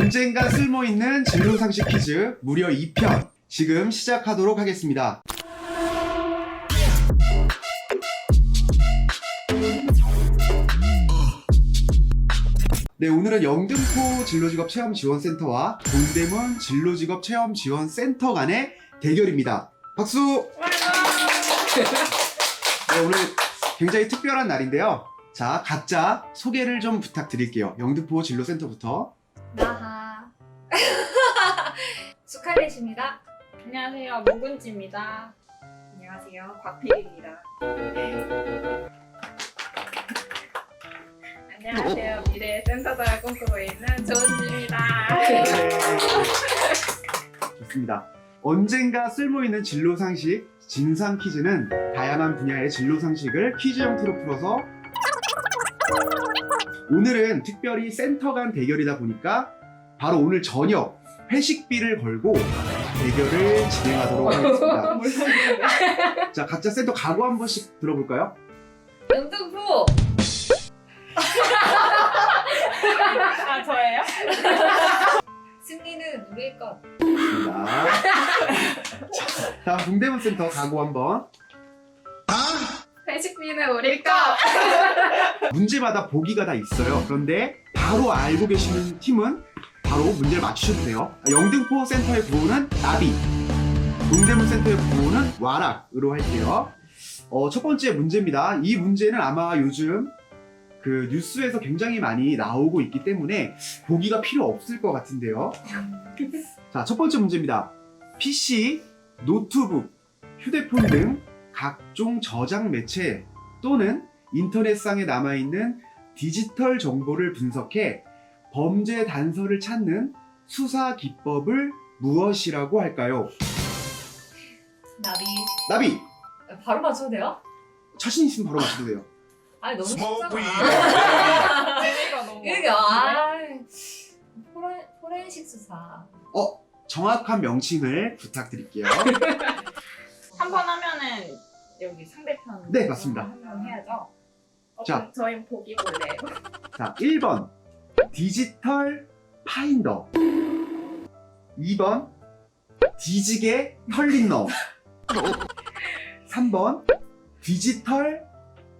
언젠가 쓸모있는 진로상식 퀴즈 무려 2편 지금 시작하도록 하겠습니다. 네, 오늘은 영등포 진로직업 체험 지원센터와 동대문 진로직업 체험 지원센터 간의 대결입니다. 박수! 네, 오늘 굉장히 특별한 날인데요. 자, 각자 소개를 좀 부탁드릴게요. 영등포 진로센터부터. 나하. 스칼렛입니다. 안녕하세요, 묵은지입니다. 안녕하세요. 곽필입니다. 안녕하세요, 미래 센터장을 꿈꾸고 있는 조은지입니다. 좋습니다. 언젠가 쓸모있는 진로 상식 진상 퀴즈는 다양한 분야의 진로 상식을 퀴즈 형태로 풀어서 오늘은 특별히 센터 간 대결이다 보니까 바로 오늘 저녁 회식비를 걸고 대결을 진행하도록 하겠습니다. 자, 각자 센터 각오 한 번씩 들어볼까요? 영등포. 아, 저예요? 승리는 우리의 것. 자, 자, 다음 동대문 센터 각오 한번. 회식비는 우리 거! 문제마다 보기가 다 있어요. 그런데 바로 알고 계시는 팀은 바로 문제를 맞추셔도 돼요. 영등포 센터의 구호는 나비, 동대문 센터의 구호는 와락으로 할게요. 어, 첫 번째 문제입니다. 이 문제는 아마 요즘 그 뉴스에서 굉장히 많이 나오고 있기 때문에 보기가 필요 없을 것 같은데요. 자, 첫 번째 문제입니다. PC, 노트북, 휴대폰 등 각종 저장 매체 또는 인터넷상에 남아있는 디지털 정보를 분석해 범죄 단서를 찾는 수사 기법을 무엇이라고 할까요? 나비. 나비! 바로 맞춰도 돼요? 자신 있으면 바로 맞춰도 돼요. 아니 너무 쉽잖아. 재미가 너무. 그러니까 아. 포렌 포렌식 수사. 정확한 명칭을 부탁드릴게요. 한 번 하면은 여기 상대편. 네, 맞습니다. 한번 해야죠. 어, 자. 저희 보기 볼래요? 자, 1번 디지털 파인더 2번 뒤지게 털린 너 3번 디지털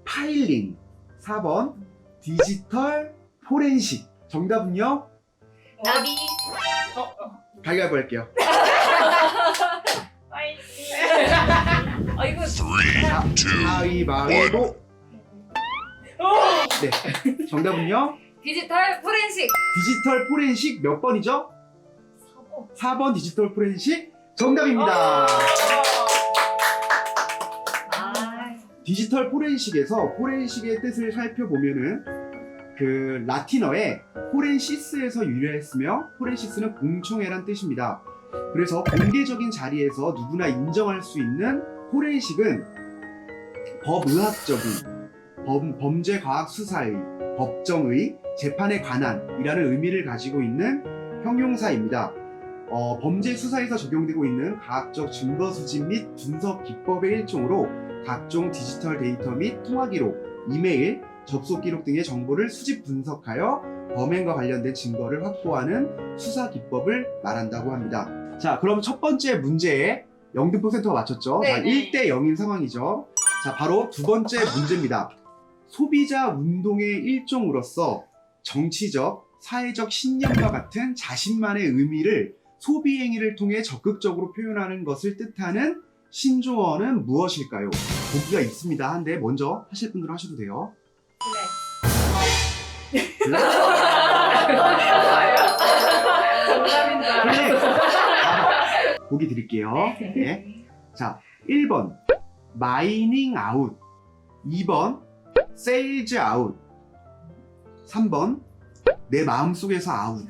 파일링 4번 디지털 포렌식 정답은요? 나비. 어, 어. 가위바위보 할게요 파이팅! 아 이거 자, 가위바위보 네 정답은요? 디지털 포렌식. 디지털 포렌식 몇 번이죠? 4번. 4번 디지털 포렌식 정답입니다 아. 디지털 포렌식에서 포렌식의 뜻을 살펴보면은 그 라틴어에 포렌시스에서 유래했으며 포렌시스는 공청회란 뜻입니다. 그래서 공개적인 자리에서 누구나 인정할 수 있는 포렌식은 법의학적인 범, 범죄 과학 수사의 법정의 재판에 관한 이라는 의미를 가지고 있는 형용사입니다. 어, 범죄 수사에서 적용되고 있는 과학적 증거 수집 및 분석 기법의 일종으로 각종 디지털 데이터 및 통화 기록, 이메일, 접속 기록 등의 정보를 수집 분석하여 범행과 관련된 증거를 확보하는 수사 기법을 말한다고 합니다. 자, 그럼 첫 번째 문제에 영등포 센터가 맞췄죠? 자, 네네. 1대 0인 상황이죠. 자, 바로 두 번째 문제입니다. 소비자 운동의 일종으로서 정치적, 사회적 신념과 같은 자신만의 의미를 소비 행위를 통해 적극적으로 표현하는 것을 뜻하는 신조어는 무엇일까요? 보기가 있습니다. 한데 먼저 하실 분들은 하셔도 돼요. 블랙? 정답인 줄 알았어. 블랙! 아, 보기 드릴게요. 네. 자, 1번 마이닝 아웃 2번 세일즈 아웃 3번 내 마음속에서 아웃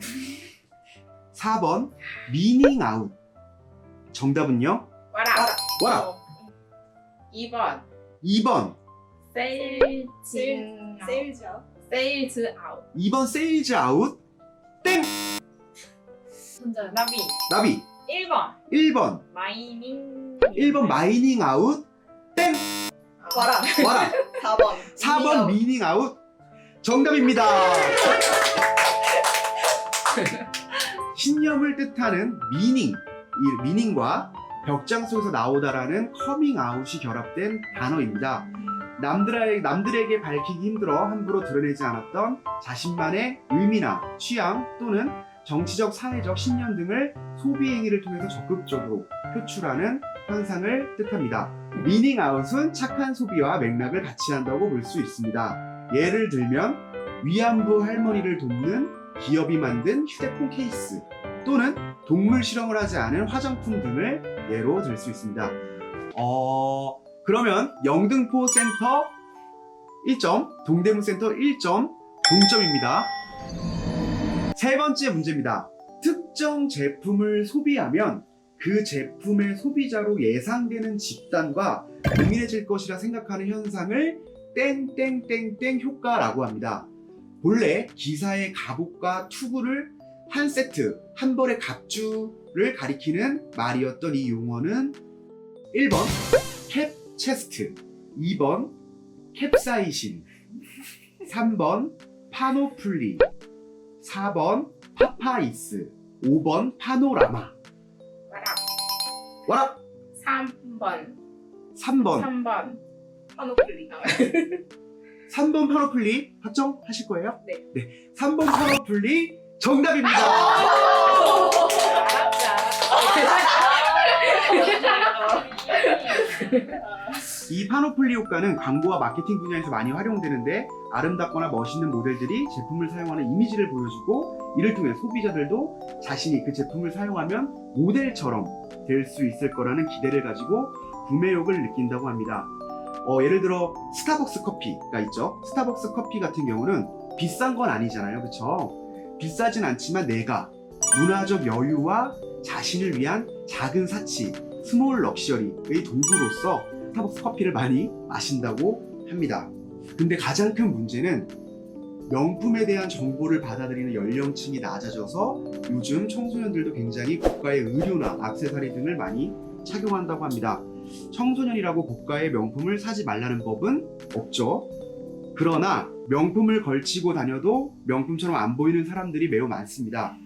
4번 미닝 아웃 정답은요? 와라. 와라. 2번. 2번 세일즈. 세일즈요. 세일즈 아웃. 2번 세일즈 아웃 땡! 혼자. 나비. 나비 1번. 1번 마이닝. 1번 마이닝 아웃 땡! 와라. 와라 4번. 4번 미닝 아웃 정답입니다 신념을 뜻하는 미닝, 이 미닝과 벽장 속에서 나오다라는 커밍 아웃이 결합된 단어입니다. 남들에게, 남들에게 밝히기 힘들어 함부로 드러내지 않았던 자신만의 의미나 취향 또는 정치적, 사회적 신념 등을 소비 행위를 통해서 적극적으로 표출하는 현상을 뜻합니다. 미닝 아웃은 착한 소비와 맥락을 같이 한다고 볼 수 있습니다. 예를 들면 위안부 할머니를 돕는 기업이 만든 휴대폰 케이스 또는 동물 실험을 하지 않은 화장품 등을 예로 들 수 있습니다. 어, 그러면 영등포 센터 1점, 동대문 센터 1점, 동점입니다. 세 번째 문제입니다. 특정 제품을 소비하면 그 제품의 소비자로 예상되는 집단과 동일해질 것이라 생각하는 현상을 땡땡땡땡 효과라고 합니다. 본래 기사의 갑옷과 투구를 한 세트, 한 벌의 갑주를 가리키는 말이었던 이 용어는 1번 캡 체스트, 2번 캡사이신, 3번 파노플리, 4번 파파이스, 5번 파노라마. 와라. 와라! 3번. 3번. 3번. 파노플리. 3번 파노플리 확정하실 거예요? 네. 네. 3번 파노플리 정답입니다. 이 파노플리 효과는 광고와 마케팅 분야에서 많이 활용되는데 아름답거나 멋있는 모델들이 제품을 사용하는 이미지를 보여주고 이를 통해 소비자들도 자신이 그 제품을 사용하면 모델처럼 될 수 있을 거라는 기대를 가지고 구매욕을 느낀다고 합니다. 어, 예를 들어 스타벅스 커피가 있죠. 스타벅스 커피 같은 경우는 비싼 건 아니잖아요. 그쵸? 비싸진 않지만 내가 문화적 여유와 자신을 위한 작은 사치, 스몰 럭셔리의 도구로서 스타벅스 커피를 많이 마신다고 합니다. 근데 가장 큰 문제는 명품에 대한 정보를 받아들이는 연령층이 낮아져서 요즘 청소년들도 굉장히 고가의 의류나 액세서리 등을 많이 착용한다고 합니다. 청소년이라고 고가의 명품을 사지 말라는 법은 없죠. 그러나 명품을 걸치고 다녀도 명품처럼 안 보이는 사람들이 매우 많습니다.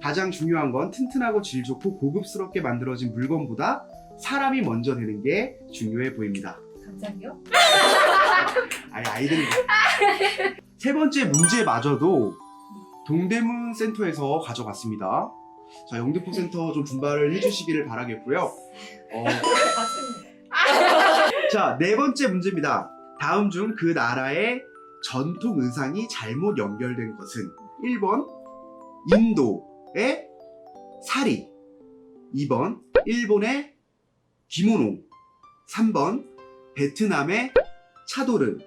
가장 중요한 건 튼튼하고 질 좋고 고급스럽게 만들어진 물건보다 사람이 먼저 되는 게 중요해 보입니다. 갑자기요? 아이 아이들이 세 번째 문제마저도 동대문 센터에서 가져갔습니다. 자 영등포 센터 좀 분발을 해주시기를 바라겠고요. 어, 자, 네 번째 문제입니다. 다음 중 그 나라의 전통 의상이 잘못 연결된 것은 1번 인도의 사리 2번 일본의 기모노 3번 베트남의 차도르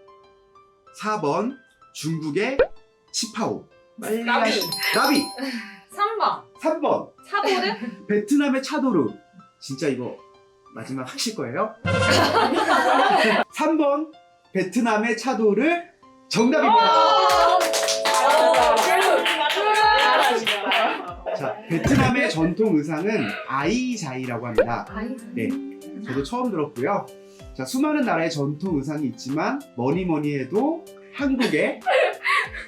4번 중국의 치파오 빨리 나비. 나비 3번. 3번 차도르? 베트남의 차도르 진짜 이거 마지막 하실 거예요? 3번 베트남의 차도르 정답입니다. 자, 베트남의 전통 의상은 아이자이라고 합니다. 네. 저도 처음 들었고요. 자, 수많은 나라의 전통 의상이 있지만 뭐니 뭐니 해도 한국의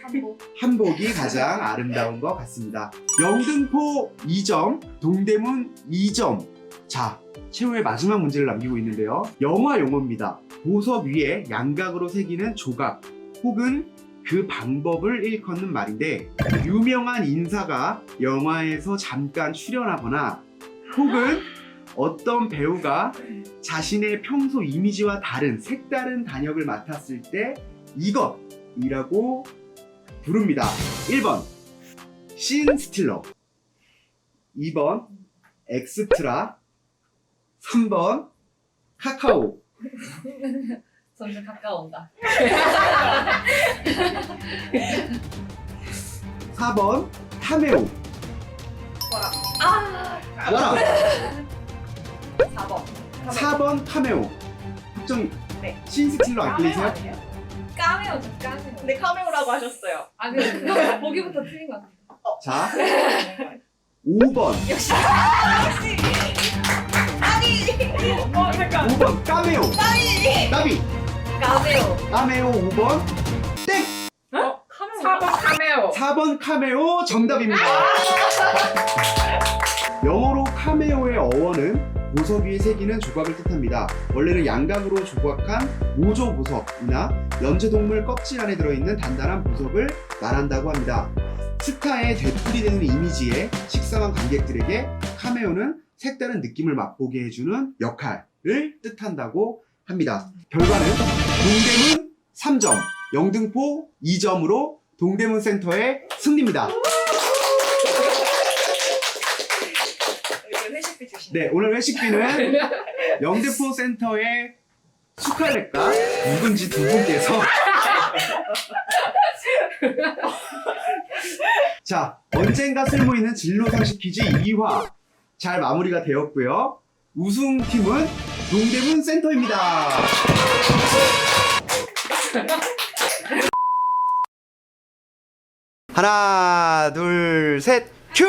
한복. 한복이 가장 아름다운 것 같습니다. 영등포 2점, 동대문 2점. 자, 최후의 마지막 문제를 남기고 있는데요. 영화 용어입니다. 보석 위에 양각으로 새기는 조각 혹은 그 방법을 일컫는 말인데 유명한 인사가 영화에서 잠깐 출연하거나 혹은 어떤 배우가 자신의 평소 이미지와 다른 색다른 단역을 맡았을 때 이것이라고 부릅니다. 1번. 신 스틸러. 2번. 엑스트라. 3번. 카카오 점점 가까운다. 4번 카메오 아! 와라 4번. 4번 카메오 확정 네. 신 스틸러 안 카메오 끌리세요? 아니에요? 까메오죠, 까메오. 근데 카메오라고 하셨어요. 아, 근데 그거 보기부터 틀린 것 같아. 자 5번 역시. 아니. 어 잠깐. 5번 까메오 아니. 나비 까메오. 까메오 5번 땡 어? 카메오. 4번 카메오. 4번 카메오 정답입니다. 영어로 카메오의 어원은 보석 위에 새기는 조각을 뜻합니다. 원래는 양각으로 조각한 모조 보석이나 연체동물 껍질 안에 들어있는 단단한 보석을 말한다고 합니다. 스타의 되풀이 되는 이미지에 식상한 관객들에게 카메오는 색다른 느낌을 맛보게 해주는 역할을 뜻한다고 합니다. 결과는 동대문 3점, 영등포 2점으로 동대문 센터의 승리입니다. 회식비. 네, 오늘 회식비는 영등포 센터의 수칼렛과 묵은지 두 분께서 자, 언젠가 쓸모 있는 진로 상식 퀴즈 2화 잘 마무리가 되었고요. 우승팀은 동대문 센터입니다. 하나, 둘, 셋, 큐!